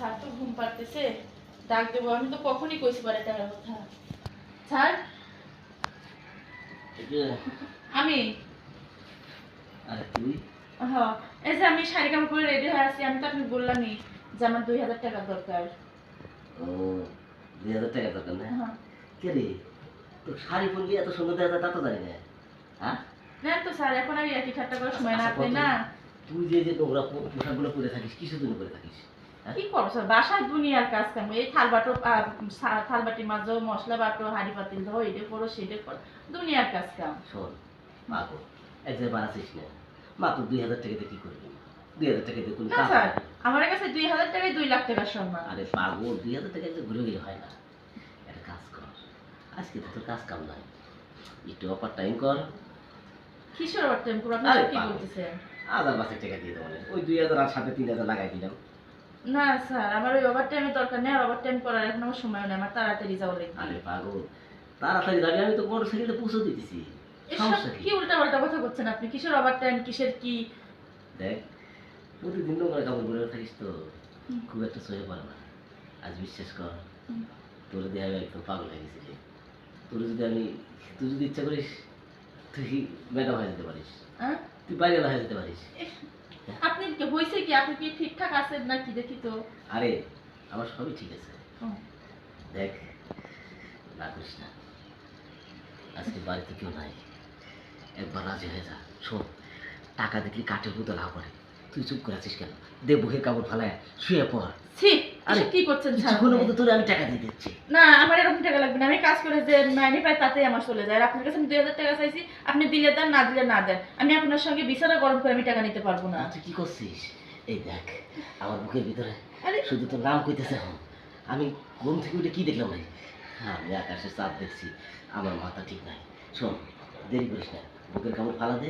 Sir তো ঘুম পাড়তেছে। ডাক দেবো আমি তো কখনই কইছি পারে টাকার কথা। স্যার? আমি? আরে তুই? হ্যাঁ এই যে আমি শাড়ি কাপড় পরে রেডি হয়ে আছি আমি তো আপনি বললামই যে আমার দুই হাজার টাকা দরকার। ও দুই হাজার টাকা দরকার না? হ্যাঁ। কে রে? তো শাড়ি পরলি এত সুন্দর দেখা যায় তা তো জানি না। হ্যাঁ? না তো স্যার এখন আর একই ঠাট্টা করার সময় না আচ্ছা, আপনি না? তুই যে যে নোংরা পোশাকগুলো পরে থাকিস কিসের জন্য পরে থাকিস? কি করো স্যার দুনিয়ার কাজ কাম এই মাজো মশলা বাটো হাঁড়ি পাতিল ধো এটা করো সেটা করো দুনিয়ার কাজ কাম। শোন মাগো এক জায়গায় বাড়াচ্ছিস না? মাত্র দুই হাজার টাকাতে কি করবি? দুই হাজার টাকাতে কোনো কাজ স্যার আমার কাছে দুই হাজার টাকায় দুই লাখ টাকার সম্মান। আরে পাগল দুই হাজার ঘুরে গেলে হয় না। একটা কাজ কর আজকে তো তোর কাজ কাম নাই। একটু অপার টাইম কর। কিশোর বাট্টেন পুরো আপনি কি বলতেছেন? পাঁচেক টাকা দিয়ে দেবো ওই দুই হাজার আর সাথে তিন হাজার লাগাই দিলাম। না স্যার আমার ওই ওভার টাইমের দরকার নেই আর ওভার টাইম করার এখন আমার সময় নেই আমার তাড়াতাড়ি যাওয়া আরে পাগল তাড়াতাড়ি যাবি আমি তো বড় সাইকেলটা পৌঁছে দিতেছি। সমস্যা কি? উল্টা পাল্টা কথা করছেন আপনি? কিসের ওভার টাইম কিসের কি? দেখ প্রতিদিন নোংরা কাপড় পরে থাকিস তো খুব একটা সহে পারে না। আজ বিশ্বাস কর। তোর দিয়ে আমি একদম পাগল হয়ে গেছি রে। তোর যদি আমি তুই যদি ইচ্ছা করিস তুই ম্যাডাম হয়ে যেতে পারিস। হ্যাঁ? তুই বাইরে হয়ে যেতে পারিস। কি হয়েছে কি আপনি কি ঠিকঠাক আছেন নাকি দেখি তো? আরে আমার সবই ঠিক আছে। দেখ না করিস না। আজকে বাড়িতে কেউ নাই। একবার রাজি হয়ে যা। শোন টাকা দেখলি কাঠের মতো লাভ করে। তুই চুপ করে আছিস কেন? দে বুকের কাপড় ফালায় শুয়ে পড়। ছি! আরে, কি করছেন? তোরে আমি টাকা দিয়ে দিচ্ছি। না আমার এরকম টাকা লাগবে না। আমি কাজ করে যে মাইনে পাই তাতেই আমার চলে যায়। আর আপনার কাছে আমি দুই হাজার টাকা চাইছি আপনি দিলে দেন না দিলে না দেন। আমি আপনার সঙ্গে বিছানা গরম করে আমি টাকা নিতে পারব না। তুই কি করছিস? এই দেখ আমার বুকের ভিতরে আরে। শুধু তোর নাম কইতেছে এখন। আমি ঘুম থেকে উঠে কি দেখলাম ভাই আমি আকাশের চাঁদ দেখছি আমার মাথা ঠিক নাই। শোন দেরি করিস না। বুকের কাপড় ফালা দে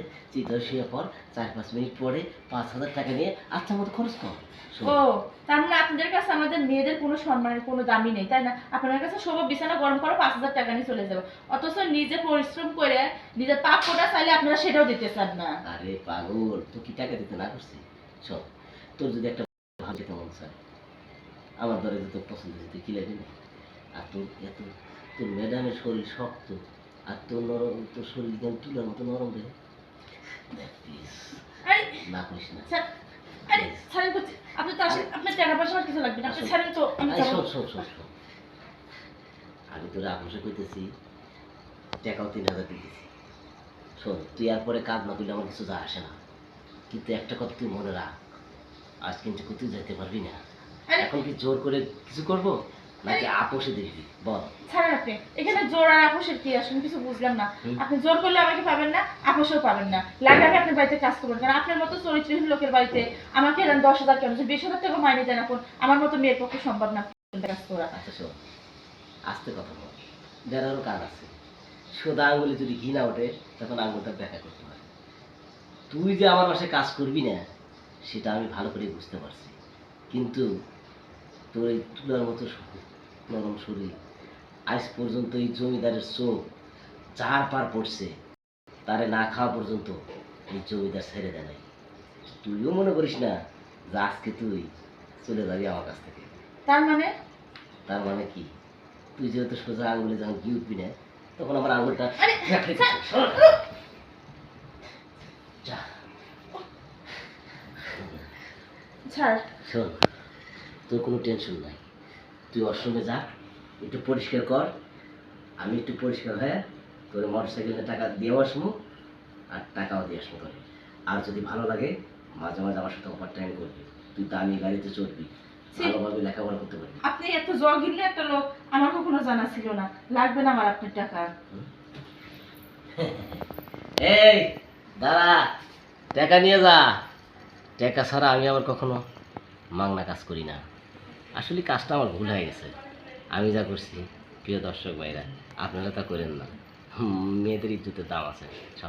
শুয়ে পর চার পাঁচ মিনিট পরে পাঁচ হাজার টাকা নিয়ে আচ্ছা মতো খরচ কর। ও তার মানে আপনাদের কাছে আমাদের মেয়েদের কোনো সম্মানের কোনো দামই নেই তাই না? কাছে সব বিছানা গরম করো পাঁচ হাজার টাকা নিয়ে চলে যাব। অথচ নিজে পরিশ্রম করে নিজের পাপ কোটা চাইলে আপনারা সেটাও দিতে চান না। আরে পাগল তুই কি টাকা দিতে না করছি? শোন তোর যদি একটা ভালো খেতে মন চায় আমার দরে তোর পছন্দ হয়েছে তুই কিনে দিবি আর তোর এত তোর ম্যাডামের শরীর শক্ত আর তোর নরম তোর শরীর যেন তুলার মতো নরম রে। প্লিজ না করিস না। আরে ছাড়েন তো আপনি তো আসেন আপনার টাকা পয়সা আমার কিছু লাগবে না। আপনি ছাড়েন তো আমি শোন শোন শোন শোন। আমি তোর আপোষে কইতেছি টাকাও তিন হাজার দিতেছি। শোন তুই আর পরে কাজ না করলে আমার কিছু যা আসে না। কিন্তু একটা কথা তুই মনে রাখ আজ কিন্তু তুই যেতে পারবি না। এখন কি জোর করে কিছু করব? নাকি আপোষে দেখবি? বল। ছাড়েন আপনি এখানে জোর আর আপোষের কি আসলে কিছু বুঝলাম না। আপনি জোর করলে আমাকে পাবেন না আপোষও পাবেন না। লাগে আমি আপনার বাড়িতে কাজ করবেন কারণ আপনার মতো চরিত্রহীন লোকের বাড়িতে আমাকে দশ হাজার কেন? বিশ হাজার টাকা মাইনে দেন এখন আমার মতো মেয়ের পক্ষে সম্ভব না। কাজ করা আচ্ছা শোন আস্তে কথা বল। যারারও কাজ আছে। সোদা আঙুলে যদি ওঠে তখন আঙুলটা দেখা করতে পারে তুই যে আমার বাসায় কাজ করবি না সেটা আমি ভালো করে বুঝতে পারছি। কিন্তু তোর এই তুলার মতো নরম শরীর আজ পর্যন্ত এই জমিদারের চোখ চার পার পড়ছে। তারে না খাওয়া পর্যন্ত এই জমিদার ছেড়ে দেয় নাই। তুইও মনে করিস না যে আজকে তুই চলে যাবি আমার কাছ থেকে। তার মানে? তার মানে কি? তুই যেহেতু সোজা আঙুলে যখন কি উঠবি না তখন আমার আঙুলটা শোন তোর কোনো টেনশন নাই। তুই অশ্রমে যা একটু পরিষ্কার কর। আমি একটু পরিষ্কার হয়ে তোর মোটর সাইকেলের টাকা দিয়ে আসব আর টাকাও দিয়ে আসব তোরে আর যদি ভালো লাগে মাঝে মাঝে আমার সাথে ওভার টাইম করবি। তুই দামি গাড়িতে চড়বি ভালোভাবে লেখাপড়া করতে পারবি। আপনি এত জগিলে একটা লোক আমার কখনো জানা ছিল না। লাগবে না আমার আপনার টাকা। এই দাঁড়া টাকা নিয়ে যা। টাকা ছাড়া আমি আবার কখনো মাংনা কাজ করি না। আসলে কাজটা আমার ভুল হয়ে গেছে। আমি যা করছি, প্রিয় দর্শক ভাইরা, আপনারা তা করেন না। মেয়েদের ইজ্জতের দাম আছে সব